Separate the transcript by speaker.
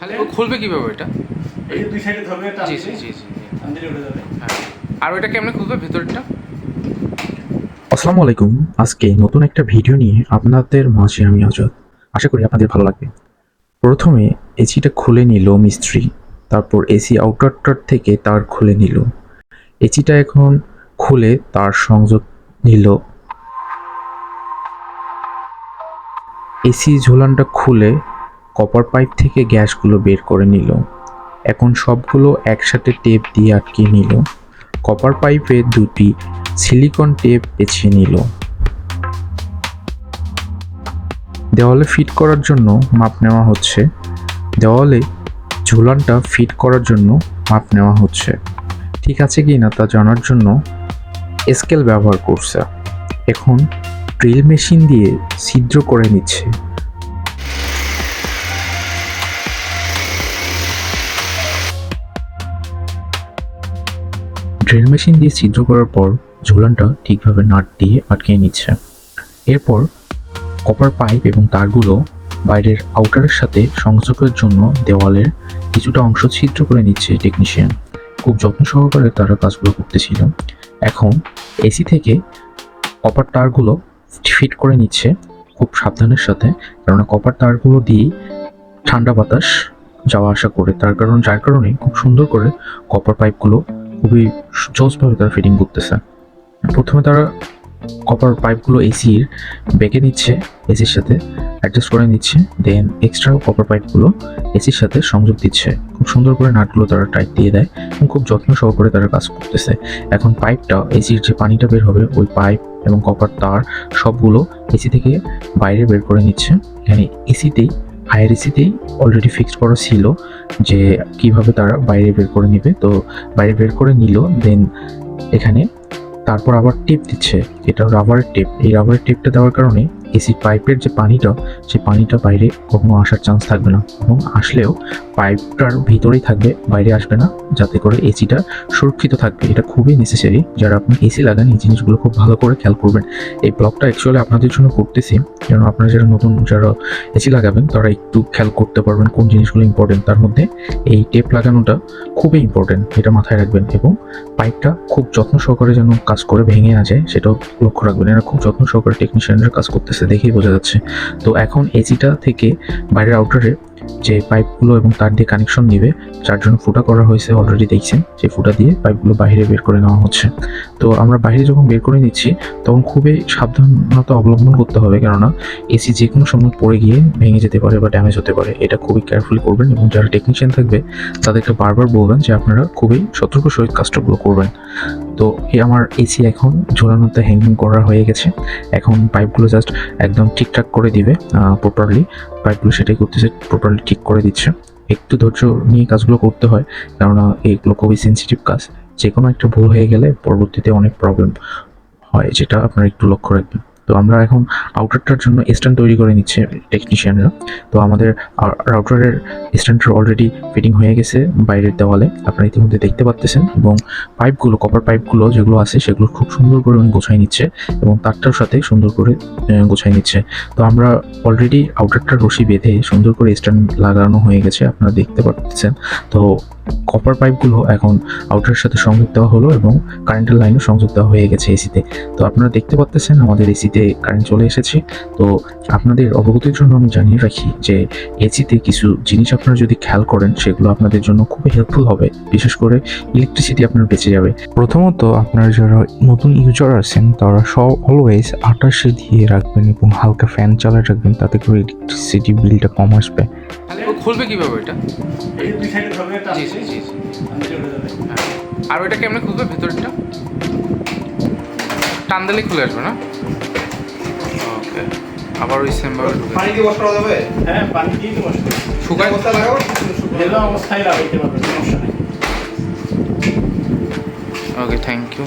Speaker 1: তাহলে ও খুলবে কীভাবে এটা?
Speaker 2: এই দুই সাইডে ধরবে টান
Speaker 1: জি জি জি জি।
Speaker 2: টান উঠে যাবে।
Speaker 1: হ্যাঁ। আর ওইটা কেমনে খুলবে ভেতরটা?
Speaker 3: আসসালামু আলাইকুম আজকে নতুন একটা ভিডিও নিয়ে আপনাদের মাঝে আমি আজাদ আশা করি আপনাদের ভালো লাগবে। প্রথমে এসিটা খুলে নিল মিস্ত্রি তারপর এসি আউটারটার থেকে তার খুলে নিল। এসিটা এখন খুলে তার সংযোগ নিল। এসি ঝোলানটা খুলে কপার পাইপ থেকে গ্যাসগুলো বের করে নিল। এখন সবগুলো একসাথে টেপ দিয়ে আটকে নিল। কপার পাইপে দুটি সিলিকন টেপ পেঁচিয়ে নিল। দেওয়ালে ফিট করার জন্য মাপ নেওয়া হচ্ছে। দেওয়ালে ঝুলানটা ফিট করার জন্য মাপ নেওয়া হচ্ছে। ঠিক আছে কি না তা জানার জন্য স্কেল ব্যবহার করছে। এখন ড্রিল মেশিন দিয়ে ছিদ্র করে নিচ্ছে। ড্রিল মেশিন দিয়ে ছিদ্র করার পর ঝুলানটা ঠিকভাবে নাট দিয়ে আটকে নিচ্ছে। এরপর কপার পাইপ এবং তারগুলো বাইরের আউটারের সাথে সংযোগের জন্য দেওয়ালের কিছুটা অংশ ছিদ্র করে নিচ্ছে টেকনিশিয়ান খুব যত্ন সহকারে তারা কাজগুলো করতেছিল। এখন এসি থেকে কপার তারগুলো ফিট করে নিচ্ছে খুব সাবধানের সাথে, কেননা কপার তারগুলো দিয়েই ঠান্ডা বাতাস যাওয়া আসা করে। তার কারণ, যার কারণে খুব সুন্দর করে কপার পাইপগুলো খুবই জোসভাবে তারা ফিটিং করতেছে। প্রথমে তারা কপার পাইপগুলো এসির বেঁকে নিচ্ছে এসির সাথে অ্যাডজাস্ট করে নিচ্ছে দেন এক্সট্রা কপার পাইপগুলো এসির সাথে সংযোগ দিচ্ছে। খুব সুন্দর করে নাটগুলো তারা টাইট দিয়ে দেয় এবং খুব যত্ন সহকারে তারা কাজ করতেছে। এখন পাইপটা এসির যে পানিটা বের হবে, ওই পাইপ এবং কপার তার সবগুলো এসি থেকে বাইরে বের করে নিচ্ছে। এখানে এসিতেই এসিতেই অলরেডি ফিক্সড করা ছিল যে কীভাবে তারা বাইরে বের করে নেবে। তো বাইরে বের করে নিল দেন এখানে তারপর আবার টেপ দিচ্ছে। এটা রাবারের টেপ এই রাবারের টেপটা দেওয়ার কারণে এসি পাইপের যে পানিটা সেই পানিটা বাইরে কখনো আসার চান্স থাকবে না এবং আসলেও পাইপটার ভিতরেই থাকবে, বাইরে আসবে না, যাতে করে এসিটা সুরক্ষিত থাকবে। এটা খুবই নেসেসারি যারা আপনি এসি লাগান, এই জিনিসগুলো খুব ভালো করে খেয়াল করবেন। এই ব্লগটা অ্যাকচুয়ালি আপনাদের জন্য করতেছি যেন আপনারা যারা নতুন, যারা এসি লাগাবেন, তারা একটু খেয়াল করতে পারবেন কোন জিনিসগুলো ইম্পর্টেন্ট তার মধ্যে এই টেপ লাগানোটা খুবই ইম্পর্টেন্ট এটা মাথায় রাখবেন এবং পাইপটা খুব যত্ন সহকারে যেন কাজ করে ভেঙে না যায়, সেটাও লক্ষ্য রাখবেন। এরা খুব যত্ন সহকারে টেকনিশিয়ানরা কাজ করতেছে। দেখেই বোঝা যাচ্ছে। তো এখন এসিটা থেকে বাইরের আউটারে যে পাইপগুলো এবং তার দিয়ে কানেকশন নিবে, যার জন্য ফুটা করা হয়েছে অলরেডি দেখছেন সেই ফুটা দিয়ে পাইপগুলো বাইরে বের করে নেওয়া হচ্ছে। তো আমরা বাইরে যখন বের করে নিচ্ছি, তখন খুবই সাবধানতা অবলম্বন করতে হবে, কেননা এসি যে কোনো সময় পড়ে গিয়ে ভেঙে যেতে পারে বা ড্যামেজ হতে পারে। এটা খুবই কেয়ারফুলি করবেন এবং যারা টেকনিশিয়ান থাকবে, তাদেরকে বারবার বলবেন যে আপনারা খুবই সতর্ক সহিত কাজটাগুলো করবেন। তো আমার এসি এখন ঝোলানোতে হ্যাঙ্গিং করা হয়ে গেছে। এখন পাইপগুলো জাস্ট একদম ঠিকঠাক করে দিবে প্রপারলি পাইপগুলো সেটাই করতেছে প্রপারলি ঠিক করে দিচ্ছে। একটু ধৈর্য নিয়ে কাজগুলো করতে হয়, কেননা এইগুলো খুবই সেন্সিটিভ কাজ। যে কোনো একটা ভুল হয়ে গেলে পরবর্তীতে অনেক প্রবলেম হয়, যেটা আপনারা একটু লক্ষ্য রাখবেন। তো আমরা এখন আউটারটার জন্য স্ট্যান্ড তৈরি করে নিচ্ছে টেকনিশিয়ানরা তো আমাদের রাউটারের স্ট্যান্ডটা অলরেডি ফিটিং হয়ে গেছে বাইরের দেওয়ালে। আপনারা ইতিমধ্যে দেখতে পাচ্ছেন এবং পাইপগুলো কপার পাইপগুলো যেগুলো আছে সেগুলো খুব সুন্দর করে গোছাই নিচ্ছে এবং তারটার সাথে সুন্দর করে গোছাই নিচ্ছে। তো আমরা অলরেডি আউটারটার রশি বেঁধে সুন্দর করে স্ট্যান্ড লাগানো হয়ে গেছে, আপনারা দেখতে পাচ্ছেন তো কপার পাইপগুলো এখন আউটারের সাথে সংযোগ দেওয়া হলো এবং কারেন্টের লাইনও সংযোগ দেওয়া হয়ে গেছে এসিতে তো আপনারা দেখতে পাচ্ছেন আমাদের এসিতে কারেন্ট চলে এসেছে। তো আপনাদের অবগতির জন্য আমি জানিয়ে রাখি যে এসিতে কিছু জিনিস আপনারা যদি খেয়াল করেন সেগুলো আপনাদের জন্য খুবই হেল্পফুল হবে। বিশেষ করে ইলেকট্রিসিটি আপনার বেঁচে যাবে।
Speaker 4: প্রথমত আপনারা যারা নতুন ইউজার আছেন তারা সব অলওয়েজ আঠাশে দিয়ে রাখবেন এবং হালকা ফ্যান চালায় রাখবেন তাতে করে ইলেকট্রিসিটি বিলটা কম আসবে।
Speaker 1: খুলবে কীভাবে এটা? আর ওইটা কেমনে খুলবে ভেতরটা? টান দিলে খুলে আসবে না? ওকে। আবার ওই সেম ভাবে ঢুকে
Speaker 5: পানি দিয়ে বসানো যাবে?
Speaker 2: হ্যাঁ পানি দিয়ে তো বসবে
Speaker 1: শুকায়?
Speaker 5: অবস্থা লাগাবো শুকনো
Speaker 2: অবস্থায় লাগাইতে পারবে সমস্যা নেই।
Speaker 1: Okay thank you